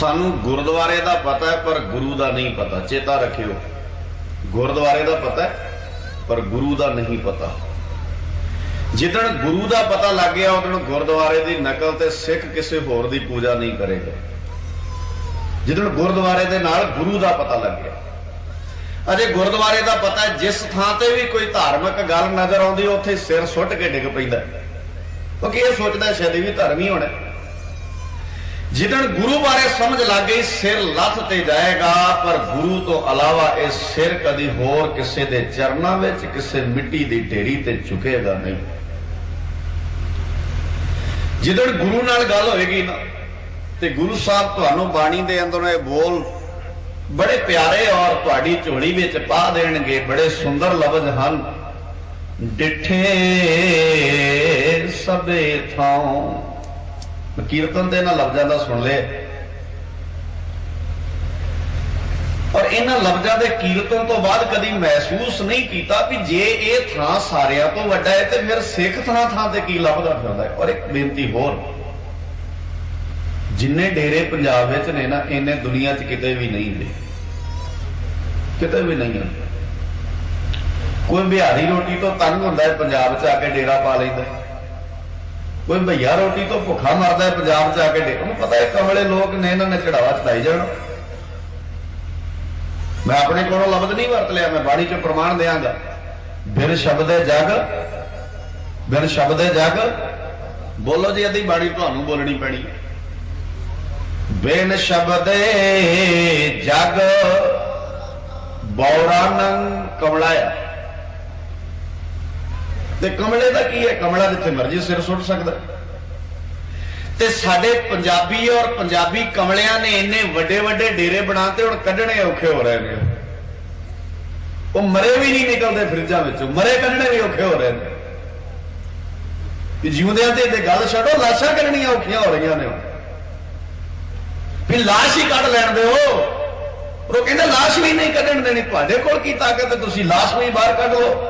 ਸਾਨੂੰ ਗੁਰਦੁਆਰੇ ਦਾ ਪਤਾ ਹੈ, ਪਰ ਗੁਰੂ ਦਾ ਨਹੀਂ ਪਤਾ। ਚੇਤਾ ਰੱਖਿਓ। ਗੁਰਦੁਆਰੇ ਦਾ ਪਤਾ ਹੈ, ਪਰ ਗੁਰੂ ਦਾ ਨਹੀਂ ਪਤਾ। ਜਿੱਦਣ ਗੁਰੂ ਦਾ ਪਤਾ ਲੱਗ ਗਿਆ, ਉਦੋਂ ਗੁਰਦੁਆਰੇ ਦੀ ਨਕਲ ਤੇ ਸਿੱਖ ਕਿਸੇ ਹੋਰ ਦੀ ਪੂਜਾ ਨਹੀਂ ਕਰੇਗਾ। ਜਿੱਦਣ ਗੁਰਦੁਆਰੇ ਦੇ ਨਾਲ ਗੁਰੂ ਦਾ ਪਤਾ ਲੱਗ ਗਿਆ। ਅਜੇ ਗੁਰਦੁਆਰੇ ਦਾ ਪਤਾ ਜਿਸ ਥਾਂ ਤੇ ਵੀ ਕੋਈ ਧਾਰਮਿਕ ਗੱਲ ਨਜ਼ਰ ਆਉਂਦੀ, ਉੱਥੇ ਸਿਰ ਸੁੱਟ ਕੇ ਡਿੱਗ ਪੈਂਦਾ ਕਿਉਂਕਿ ਇਹ ਸੋਚਦਾ ਸ਼ਾਇਦ ਵੀ ਧਰਮ ਹੀ ਹੋਣਾ ਜਿੱਦਣ ਗੁਰੂ ਬਾਰੇ ਸਮਝ ਲੱਗ ਗਈ, ਸਿਰ ਲੱਥ ਤੇ ਜਾਏਗਾ, ਪਰ ਗੁਰੂ ਤੋਂ ਇਲਾਵਾ ਇਹ ਸਿਰ ਕਦੀ ਹੋਰ ਕਿਸੇ ਦੇ ਚਰਨਾਂ ਵਿੱਚ, ਕਿਸੇ ਮਿੱਟੀ ਦੀ ਢੇਰੀ ਤੇ ਝੁਕੇਗਾ ਨਹੀਂ। ਜਿੱਦਣ ਗੁਰੂ ਨਾਲ ਗੱਲ ਹੋਏਗੀ ਨਾ, ਤੇ ਗੁਰੂ ਸਾਹਿਬ ਤੁਹਾਨੂੰ ਬਾਣੀ ਦੇ ਅੰਦਰੋਂ ਇਹ ਬੋਲ ਬੜੇ ਪਿਆਰੇ ਔਰ ਤੁਹਾਡੀ ਝੋਲੀ ਵਿੱਚ ਪਾ ਦੇਣਗੇ, ਬੜੇ ਸੁੰਦਰ ਲਫ਼ਜ਼ ਹਨ। ਡਿਠੇ ਸਭੇ ਥਾਂ ਕੀਰਤਨ ਦੇ ਇਹਨਾਂ ਲਫ਼ਜ਼ਾਂ ਦਾ ਸੁਣ ਲੈ ਔਰ ਇਹਨਾਂ ਲਫ਼ਜ਼ਾਂ ਦੇ ਕੀਰਤਨ ਤੋਂ ਬਾਅਦ ਕਦੀ ਮਹਿਸੂਸ ਨਹੀਂ ਕੀਤਾ ਵੀ ਜੇ ਇਹ ਥਾਂ ਸਾਰਿਆਂ ਤੋਂ ਵੱਡਾ ਹੈ ਤੇ ਫਿਰ ਸਿੱਖ ਥਾਂ ਥਾਂ ਤੇ ਕੀ ਲੱਭਦਾ ਫਿਰਦਾ ਹੈ। ਔਰ ਇੱਕ ਬੇਨਤੀ ਹੋਰ, ਜਿੰਨੇ ਡੇਰੇ ਪੰਜਾਬ ਵਿੱਚ ਨੇ ਨਾ, ਇੰਨੇ ਦੁਨੀਆ 'ਚ ਕਿਤੇ ਵੀ ਨਹੀਂ ਨੇ। ਕਿਤੇ ਵੀ ਨਹੀਂ ਹਨ ਕੋਈ ਬਿਹਾਰੀ ਰੋਟੀ ਤੋਂ ਤੰਗ ਹੁੰਦਾ ਹੈ, ਪੰਜਾਬ 'ਚ ਆ ਕੇ ਡੇਰਾ ਪਾ ਲੈਂਦਾ ਹੈ। ਕੋਈ ਭਈਆ ਰੋਟੀ ਤੋਂ ਭੁੱਖਾ ਮਰਦਾ ਹੈ ਪੰਜਾਬ 'ਚ ਆ ਕੇ ਉਹਨੂੰ ਪਤਾ ਹੈ ਕਮਲੇ ਲੋਕ ਨੇ, ਇਹਨਾਂ ਨੇ ਚੜਾਵਾ ਚੜਾਈ ਜਾਣਾ। ਮੈਂ ਆਪਣੇ ਕੋਲੋਂ ਲਫ਼ਜ਼ ਨਹੀਂ ਵਰਤ ਲਿਆ, ਮੈਂ ਬਾਣੀ 'ਚ ਪ੍ਰਮਾਣ ਦਿਆਂਗਾ। ਬਿਨ ਸ਼ਬਦੇ ਜਗ, ਬਿਨ ਸ਼ਬਦੇ ਜਗ। ਬੋਲੋ ਜੀ, ਅੱਧੀ ਬਾਣੀ ਤੁਹਾਨੂੰ ਬੋਲਣੀ ਪੈਣੀ। ਬਿਨ ਸ਼ਬਦੇ ਜਗ ਬੌਰਾਨੰ ਕਮਲਾਇਆ ਤੇ ਕਮਲੇ ਦਾ ਕੀ ਹੈ? ਕਮਲਾ ਜਿੱਥੇ ਮਰਜ਼ੀ ਸਿਰ ਸੁੱਟ ਸਕਦਾ। ਤੇ ਸਾਡੇ ਪੰਜਾਬੀ ਔਰ ਪੰਜਾਬੀ ਕਮਲਿਆਂ ਨੇ ਇੰਨੇ ਵੱਡੇ ਵੱਡੇ ਡੇਰੇ ਬਣਾਤੇ, ਹੁਣ ਕੱਢਣੇ ਔਖੇ ਹੋ ਰਹੇ ਨੇ। ਉਹ ਮਰੇ ਵੀ ਨਹੀਂ ਨਿਕਲਦੇ ਫਰਿੱਜਾਂ ਵਿੱਚੋਂ, ਮਰੇ ਕੱਢਣੇ ਵੀ ਔਖੇ ਹੋ ਰਹੇ ਨੇ। ਕਿ ਜਿਉਂਦਿਆਂ ਤੇ ਤੇ ਗੱਲ ਛੱਡੋ, ਲਾਸ਼ਾਂ ਕੱਢਣੀਆਂ ਔਖੀਆਂ ਹੋ ਰਹੀਆਂ ਨੇ। ਹੁਣ ਵੀ ਲਾਸ਼ ਹੀ ਕੱਢ ਲੈਣ ਦਿਓ। ਉਹ ਕਹਿੰਦਾ, ਲਾਸ਼ ਵੀ ਨਹੀਂ ਕੱਢਣ ਦੇਣੀ, ਤੁਹਾਡੇ ਕੋਲ ਕੀ ਤਾਕਤ ਹੈ? ਤੁਸੀਂ ਲਾਸ਼ ਵੀ ਬਾਹਰ ਕੱਢ। ਲਓ